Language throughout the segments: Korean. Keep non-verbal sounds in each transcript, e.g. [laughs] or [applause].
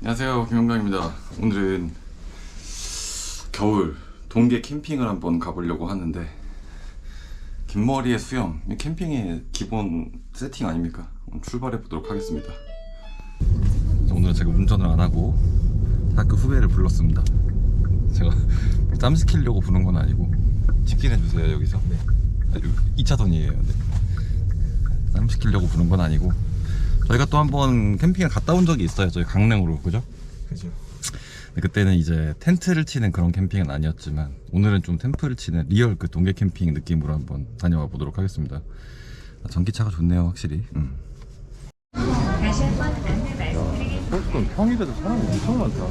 안녕하세요 김영광입니다 오늘은 겨울 동계 캠핑을 한번 가보려고 하는데 긴 머리에 수염 이 캠핑의 기본 세팅 아닙니까? 출발해 보도록 하겠습니다 오늘은 제가 운전을 안 하고 학교 후배를 불렀습니다 제가 [laughs] 땀 시키려고 부른 건 아니고 직진해 주세요 여기서 네. 2차선이에요 네. 땀 시키려고 부른 건 아니고 저희가 또 한 번 캠핑을 갔다 온 적이 있어요 저희 강릉으로 그죠? 그죠. 그때는 이제 텐트를 치는 그런 캠핑은 아니었지만 오늘은 좀 텐트를 치는 리얼 그 동계 캠핑 느낌으로 한번 다녀와 보도록 하겠습니다. 아, 전기차가 좋네요, 확실히. 음. 다시 한번 안내 말씀드리겠습니다. 평일에도 사람이 엄청 많다.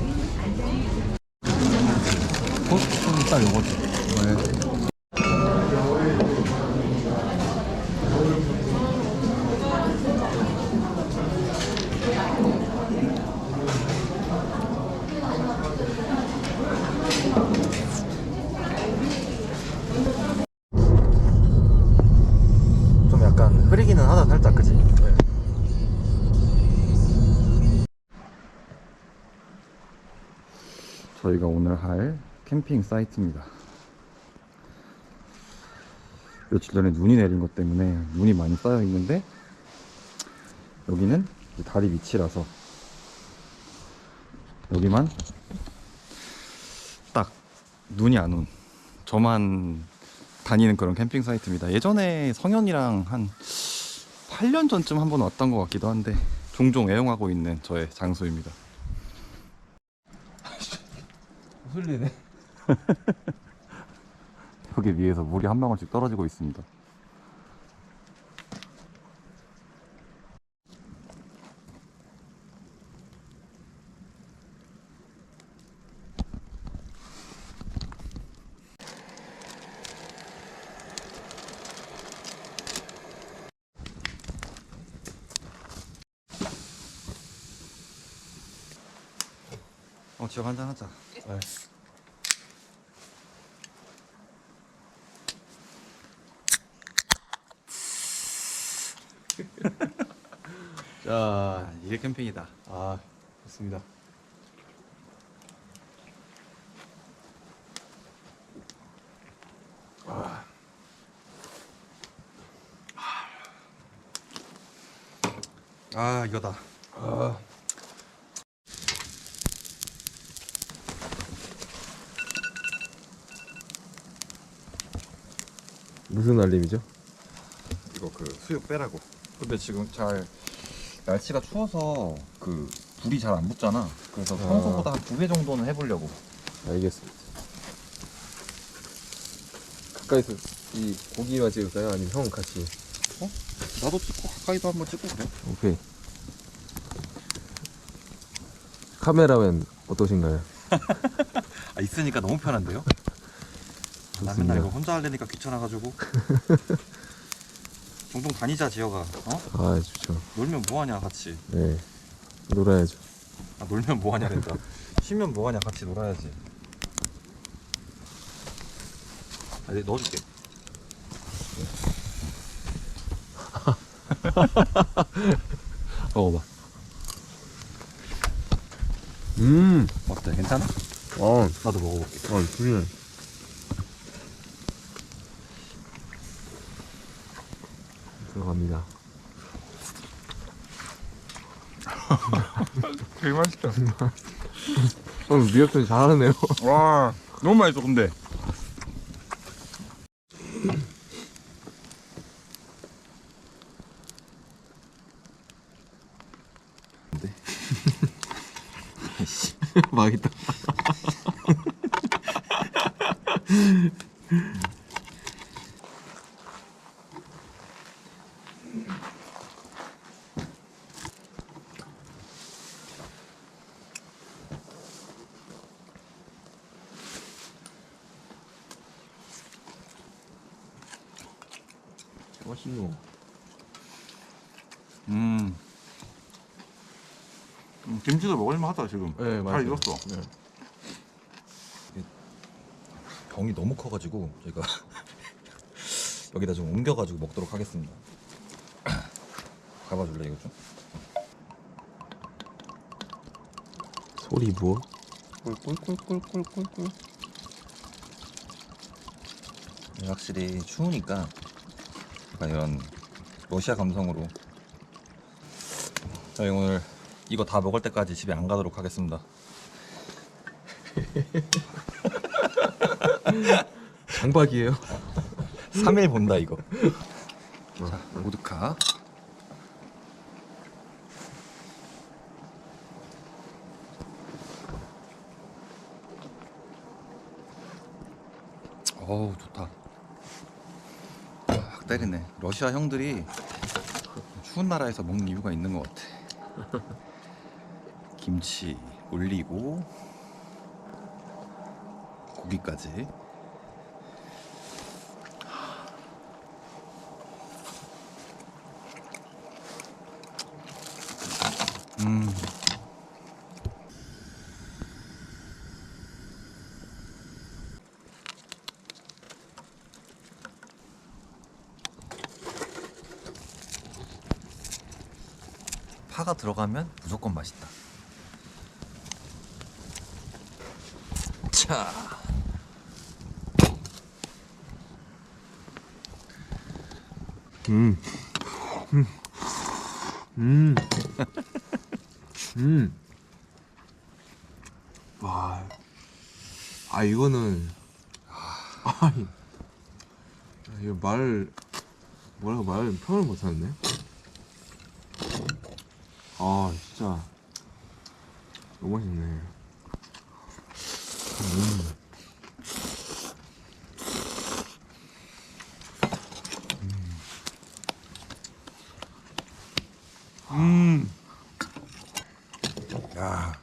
코스는 딱 요거지. 네. 좀 약간 흐리기는 하다 살짝 그지? 저희가 오늘 할 캠핑 사이트입니다. 며칠 전에 눈이 내린 것 때문에 눈이 많이 쌓여 있는데 여기는 이 다리 밑이라서 여기만 딱 눈이 안 온 저만 다니는 그런 캠핑 사이트입니다. 예전에 성현이랑 한 8년 전쯤 한번 왔던 것 같기도 한데 종종 애용하고 있는 저의 장소입니다. 흘리네. [laughs] 여기 위에서 물이 한 방울씩 떨어지고 있습니다. 하자. [laughs] 자, 아, 이게 캠핑이다. 아, 좋습니다. 아, 이거다. 아, 무슨 알림이죠? 이거 그 수육 빼라고. 근데 지금 잘 날씨가 추워서 그 불이 잘 안 붙잖아. 그래서 평소보다 한 두 배 정도는 해보려고. 알겠습니다. 가까이서 이 고기만 찍을까요? 아니면 형 같이? 나도 찍고 가까이도 한번 찍고 그래. 오케이. 카메라맨 어떠신가요? [laughs] 아 있으니까 너무 편한데요? 나. 맨날 이거 혼자 하려니까 귀찮아가지고. [laughs] 종종 다니자 지혁아. 어? 아, 좋죠. 놀면 뭐하냐 같이. 네. 놀아야죠. 아 놀면 뭐하냐 그랬다. 쉬면 뭐하냐 같이 놀아야지. 아, 내 넣어줄게. [laughs] 먹어봐. 음, 어때? 괜찮아? 어, 나도 먹어볼게. 어, 훌륭해. 들어 갑니다. [laughs] 되게 맛있다. [laughs] 형 리액션 잘하네요. 와 너무 맛있어 근데. [laughs] 맛있다. 맛있노. 음. 음, 김치도 먹을만하다 지금. 네, 잘 맞아요. 익었어. 네. 병이 너무 커가지고 저희가 [laughs] 여기다 좀 옮겨가지고 먹도록 하겠습니다. [clears throat] 잡아줄래 이거 좀? 꼴이 뭐? 꿀꿀꿀꿀꿀꿀꿀. 확실히 추우니까 약간 이런 러시아 감성으로 저희 오늘 이거 다 먹을 때까지 집에 안 가도록 하겠습니다. [laughs] 장박이에요? 3일 본다 이거. 자, 모드카. 어우 좋다. 아, 확 때리네. 러시아 형들이 추운 나라에서 먹는 이유가 있는 것 같아. [laughs] 김치 올리고 고기까지. 음. 파가 들어가면 무조건 맛있다. 음. 음. 음. 음. 와. 아 이거는 아 이- 아, 이거 말 뭐라고 말 표현을 못 하는데. 아 진짜 너무 맛있네. 음. 음. 야.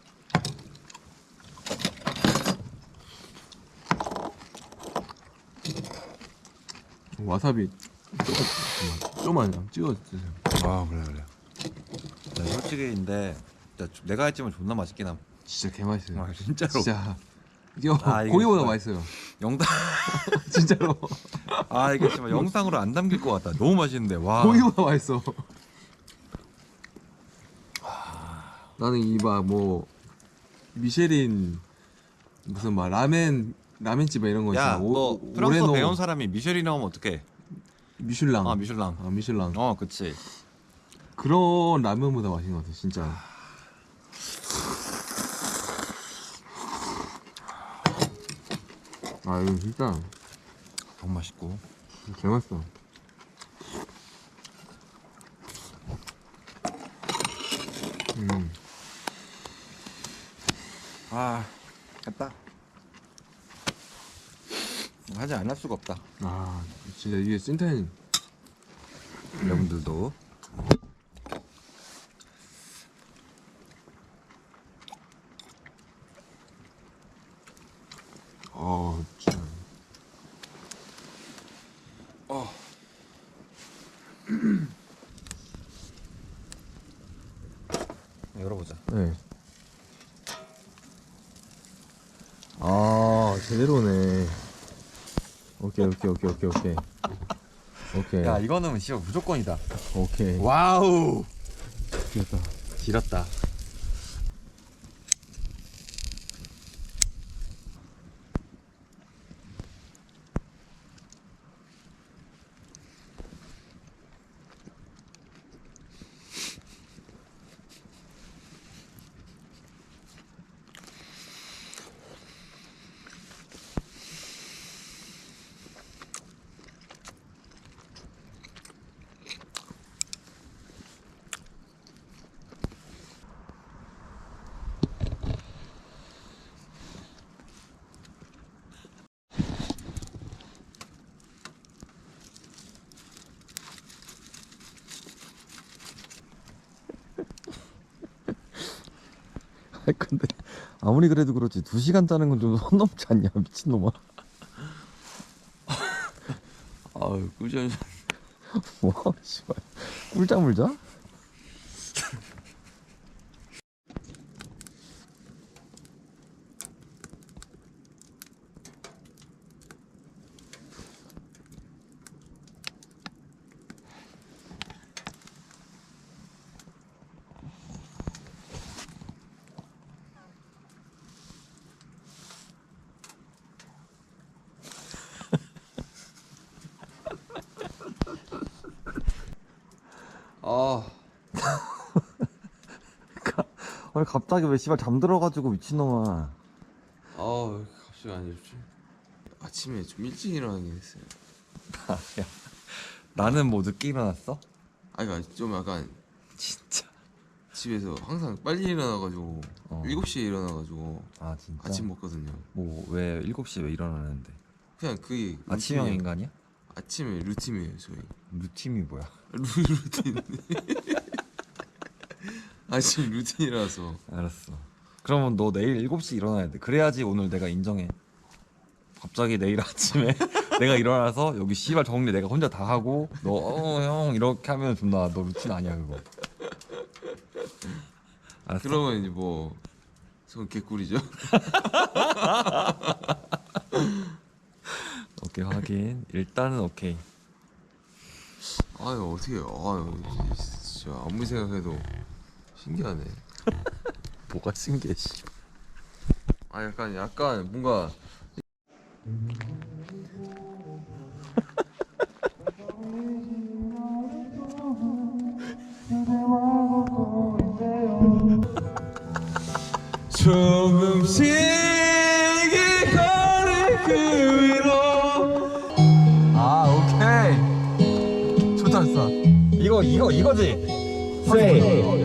와사비 조금 좀만 좀 찍어 주세요. 아 그래 그래. 나나 좀- 내가 했지만 존나 맛있긴 함. 진짜 개 맛있어요. 아 진짜로. 진짜 이거 아, 이게 고기보다 정말- 맛있어요. 영상 [laughs] 진짜로 아 이게 정말 영상으로 안 담길 것 같다. 너무 맛있는데 와. 고기보다 맛있어. 나는 이막뭐 미쉐린 무슨 막 라멘 라멘집에 이런 거 있잖아. 야, 오- 너 오- 프랑스어 오레노 배운 사람이 미쉐린 나오면 어떡해? 미슐랑. 아 미슐랑. 아, 미슐랑. 어, 그치. 그런 라면보다 맛있는 것 같아 진짜. 아 이거 진짜 너무 맛있고. 개 맛있어. 음. 아, 됐다. 하지 않을 수가 없다. 아 진짜 이게 찐텐 여러분들도 어 진짜 열어보자. 네. 아 제대로네. 오케이 오케이 오케이 오케이 오케이 오케이 야, 이거는 진짜 무조건이다. 오케이 와우. 됐다. 길었다. 아니 근데. 아무리 그래도 그렇지. 2시간 자는 건 좀 선 넘지 않냐 미친놈아. 아유 꿀잠. 뭐 씨발. 꿀잠을 자? 아니 갑자기 왜 씨발 잠들어가지고 미친놈아 아 갑자기 안 일지 아침에 좀 일찍 일어나긴 했어요 야, 나는 뭐 늦게 일어났어? 아 그러니까 좀 약간 진짜 집에서 항상 빨리 일어나가지고 어. 7시에 일어나가지고 아 진짜? 아침 먹거든요 뭐왜 7시에 왜 일어나는데 그냥 그게 아침형 루틴이에요. 인간이야? 아침에 루틴이에요 저희 루팀이 뭐야? 루, 루틴 아침 루틴이라서. 알았어. 그러면 너 내일 7시 일어나야 돼. 그래야지 오늘 내가 인정해. 갑자기 내일 아침에 [laughs] 내가 일어나서 여기 씨발 정리 내가 혼자 다 하고 너어형 이렇게 하면 존나 너 루틴 아니야 그거. 알았어. 그러면 이제 뭐 손 개꿀이죠? [laughs] 오케이 확인. 일단은 오케이. 아유 어떻게 아유 진짜 아무리 생각해도 신기하네. [laughs] 뭐가 신기해 씨. 아 약간 약간 뭔가 조금씩 이거를 그 위로. 아 오케이. 좋다 좋다. 이거 이거 이거지? 언제나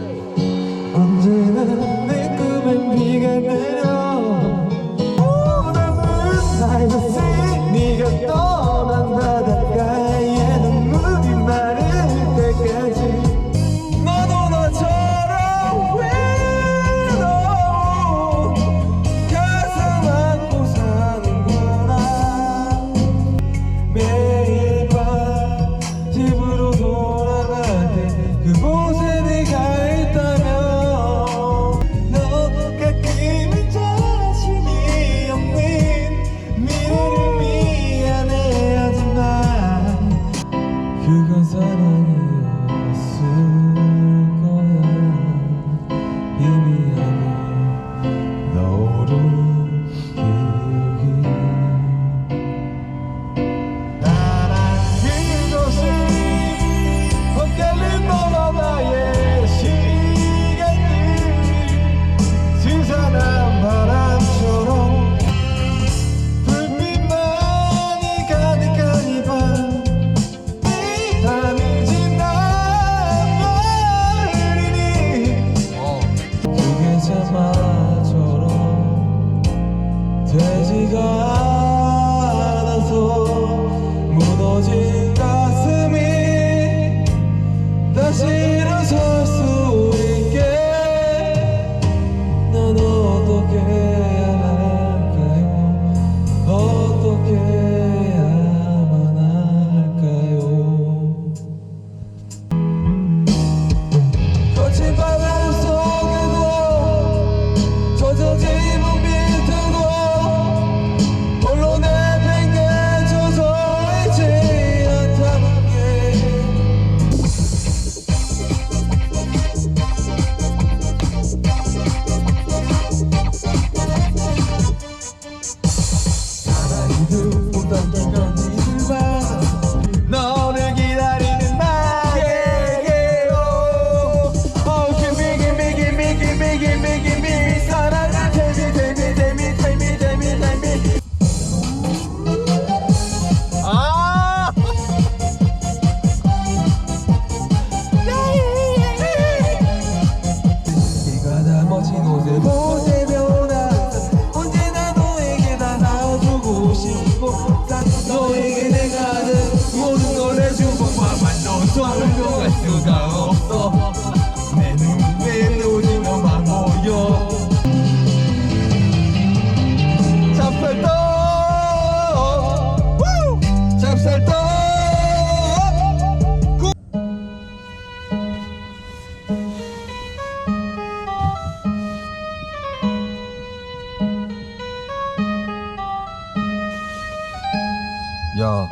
Yo.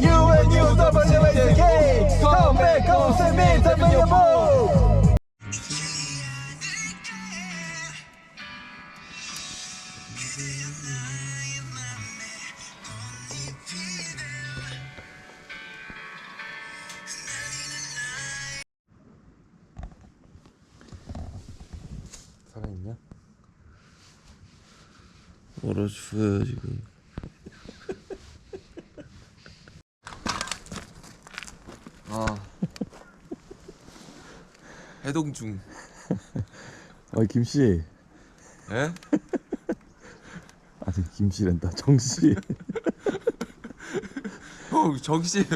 You and you, double, double, double, double, double, double, double, double, 죽어요 지금. 아. 해동 중. 아 김씨. 예? 아니 김씨랜다. 정씨. 형 정씨예요.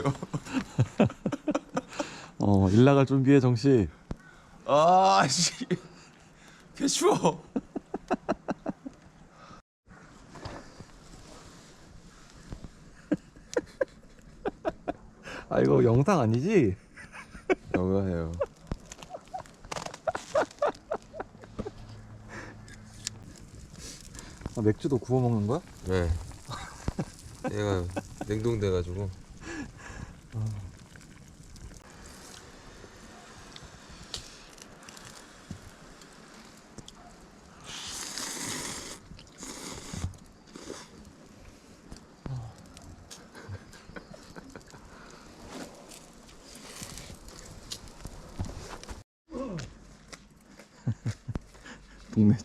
어 일 나갈 준비해 정씨. 아씨. 개 추워 아 이거 영상 아니지? 영화예요 아, 맥주도 구워 먹는 거야? 네 얘가 냉동돼가지고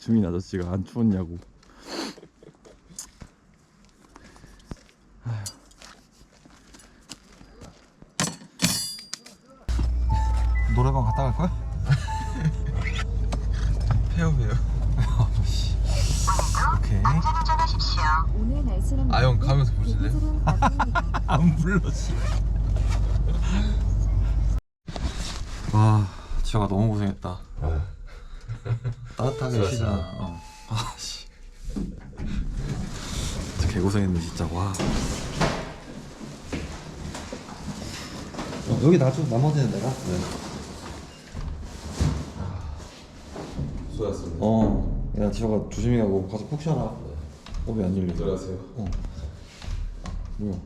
주민 아저씨가 안 추웠냐고. 노래방 갔다 갈 거야? [laughs] 페어페어 오케이. 오늘 날씨는 아, 형 가면서 낮습니다. [laughs] 안 불러 씨. 와 지아가 너무 고생했다 따뜻하게 쉬자. 어. 아씨. 개고생했네 진짜. 와. 어, 여기 놔줘 나머지는 내가? 수고하셨습니다. 어 야 지아가 조심히 가고 가서 푹 쉬어라. 업이 안 열려 들어가세요. 어. 뭐야?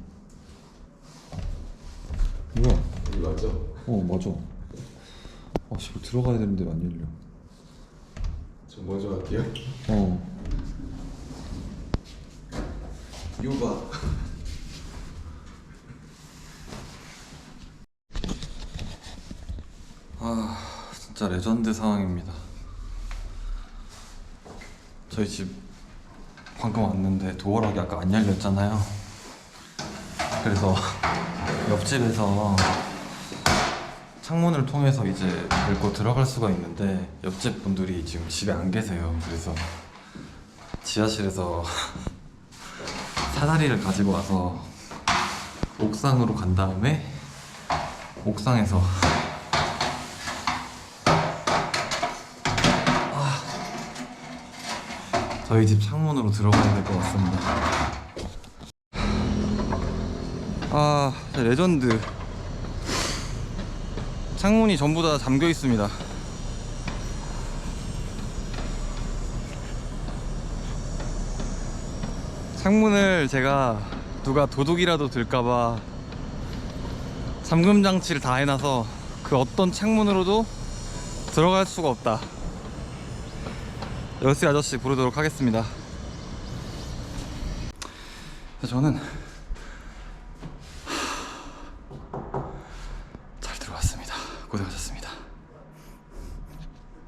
뭐야? 여기 맞죠? 어 맞아. 아 씨발 들어가야 되는데 안 열려 저 먼저 갈게요. 어. 유바. [laughs] 아 진짜 레전드 상황입니다. 저희 집 방금 왔는데 도어락이 아까 안 열렸잖아요. 그래서 [laughs] 옆집에서 창문을 통해서 이제 밟고 들어갈 수가 있는데 옆집 분들이 지금 집에 안 계세요 그래서 지하실에서 [laughs] 사다리를 가지고 와서 옥상으로 간 다음에 옥상에서 저희 집 창문으로 들어가야 될 것 같습니다. 아, 레전드. 창문이 전부 다 잠겨 있습니다. 창문을 제가 누가 도둑이라도 들까봐 잠금 장치를 다 해놔서 그 어떤 창문으로도 들어갈 수가 없다. 열쇠 아저씨 부르도록 하겠습니다. 저는